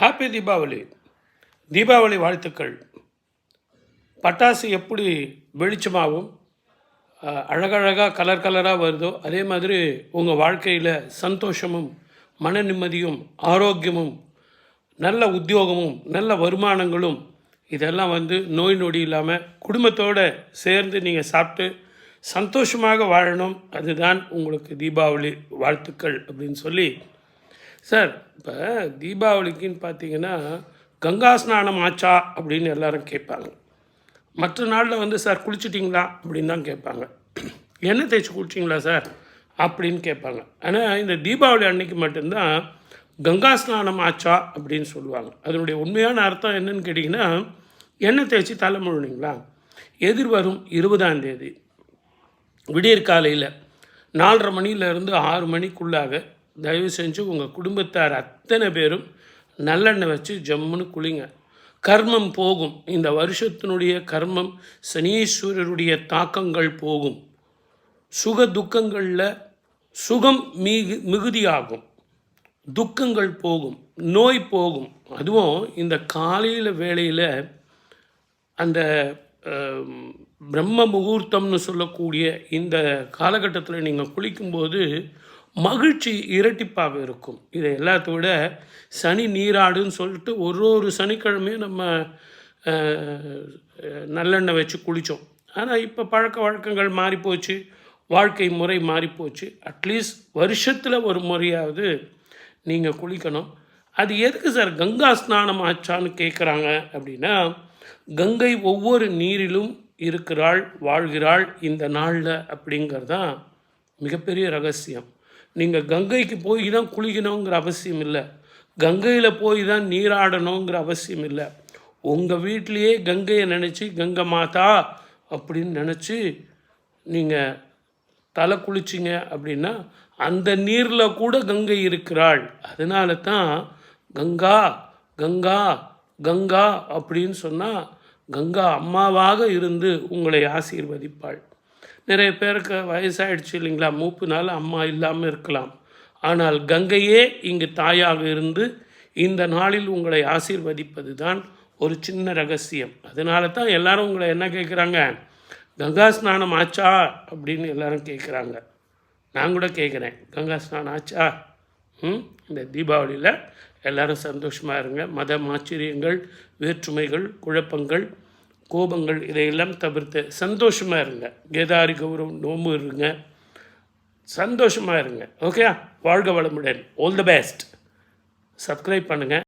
Happy Deepavali Deepavali வாழ்த்துக்கள். பட்டாசு எப்படி வெளிச்சமாகவும் அழகழகாக கலர் கலராக வருதோ அதே மாதிரி உங்கள் வாழ்க்கையில் சந்தோஷமும் மன நிம்மதியும் ஆரோக்கியமும் நல்ல உத்தியோகமும் நல்ல வருமானங்களும் இதெல்லாம் வந்து நோய் நொடி இல்லாமல் குடும்பத்தோடு சேர்ந்து நீங்கள் சாப்பிட்டு சந்தோஷமாக வாழணும். அதுதான் உங்களுக்கு தீபாவளி வாழ்த்துக்கள் அப்படின்னு சொல்லி சார் இப்போ தீபாவளிக்குன்னு பார்த்தீங்கன்னா கங்கா ஸ்நானம் ஆச்சா அப்படின்னு எல்லாரும் கேட்பாங்க. மற்ற நாளில் வந்து சார் குளிச்சிட்டிங்களா? அப்படின்னு தான் கேட்பாங்க. எண்ணெய் தேய்ச்சி குளிச்சிங்களா சார்? அப்படின்னு கேட்பாங்க. ஆனால் இந்த தீபாவளி அன்னைக்கு மட்டும்தான் கங்கா ஸ்நானம் ஆச்சா? அப்படின்னு சொல்லுவாங்க. அதனுடைய உண்மையான அர்த்தம் என்னன்னு கேட்டிங்கன்னா எண்ணெய் தேய்ச்சி தலை முழுனிங்களா? எதிர்வரும் இருபதாம் தேதி. விடியற் காலையில் நாலரை மணியிலேருந்து ஆறு மணிக்குள்ளாக தயவு செஞ்சு உங்கள் குடும்பத்தார் அத்தனை பேரும் நல்லெண்ணெய் வச்சு ஜம்முன்னு குளிங்க. கர்மம் போகும். இந்த வருஷத்தினுடைய கர்மம் சனீஸ்வரருடைய தாக்கங்கள் போகும். சுக துக்கங்களில் சுகம் மிகு மிகுதியாகும். துக்கங்கள் போகும். நோய் போகும். அதுவும் இந்த காலையில் வேளையில் அந்த பிரம்ம முகூர்த்தம்னு சொல்லக்கூடிய இந்த காலகட்டத்தில் நீங்கள் குளிக்கும்போது மகிழ்ச்சி இரட்டிப்பாக இருக்கும். இதை எல்லாத்த விட சனி நீராடுன்னு சொல்லிட்டு ஒரு ஒரு சனிக்கிழமையும் நம்ம நல்லெண்ணெய் வச்சு குளித்தோம் ஆனால் இப்போ பழக்க வழக்கங்கள் மாறிப்போச்சு வாழ்க்கை முறை மாறிப்போச்சு அட்லீஸ்ட் வருஷத்தில் ஒரு முறையாவது நீங்கள் குளிக்கணும். அது எதுக்கு சார் கங்கா ஸ்நானம் ஆச்சான்னு கேட்குறாங்க அப்படின்னா கங்கை ஒவ்வொரு நீரிலும் இருக்கிறாள் வாழ்கிறாள் இந்த நாளில் அப்படிங்கிறது தான் மிகப்பெரிய ரகசியம். நீங்கள் கங்கைக்கு போய் தான் குளிக்கணுங்கிற அவசியம் இல்லை. கங்கையில் போய் தான் நீராடணுங்கிற அவசியம் இல்லை. உங்கள் வீட்டிலையே கங்கையை நினச்சி கங்கை மாதா அப்படின்னு நினச்சி நீங்கள் தலை குளிச்சிங்க அப்படின்னா அந்த நீரில் கூட கங்கை இருக்கிறாள். அதனால தான் கங்கா கங்கா கங்கா அப்படின்னு சொன்னால் கங்கா அம்மாவாக இருந்து உங்களை ஆசீர்வதிப்பாள். நிறைய பேருக்கு வயசாயிடுச்சு இல்லைங்களா? மூப்புனால அம்மா இல்லாமல் இருக்கலாம். ஆனால் கங்கையே இங்கு தாயாக இருந்து இந்த நாளில் உங்களை ஆசீர்வதிப்பது தான் ஒரு சின்ன ரகசியம். அதனால தான் எல்லாரும் உங்களை என்ன கேட்குறாங்க கங்கா ஸ்நானம் ஆச்சா? அப்படின்னு எல்லாரும் கேட்குறாங்க நான் கூட கேட்குறேன் கங்கா ஸ்நானம் ஆச்சா? ம்? இந்த தீபாவளியில் எல்லாரும் சந்தோஷமாக இருங்க. மத ஆச்சரியங்கள் வேற்றுமைகள் குழப்பங்கள் கோபங்கள் இதையெல்லாம் தவிர்த்து சந்தோஷமாக இருங்க. கேதாரி கௌரவம் நோம்பு இருங்க. சந்தோஷமாக இருங்க. ஓகே வாழ்க வளமுடன். ஆல் தி பெஸ்ட் சப்ஸ்கிரைப் பண்ணுங்கள்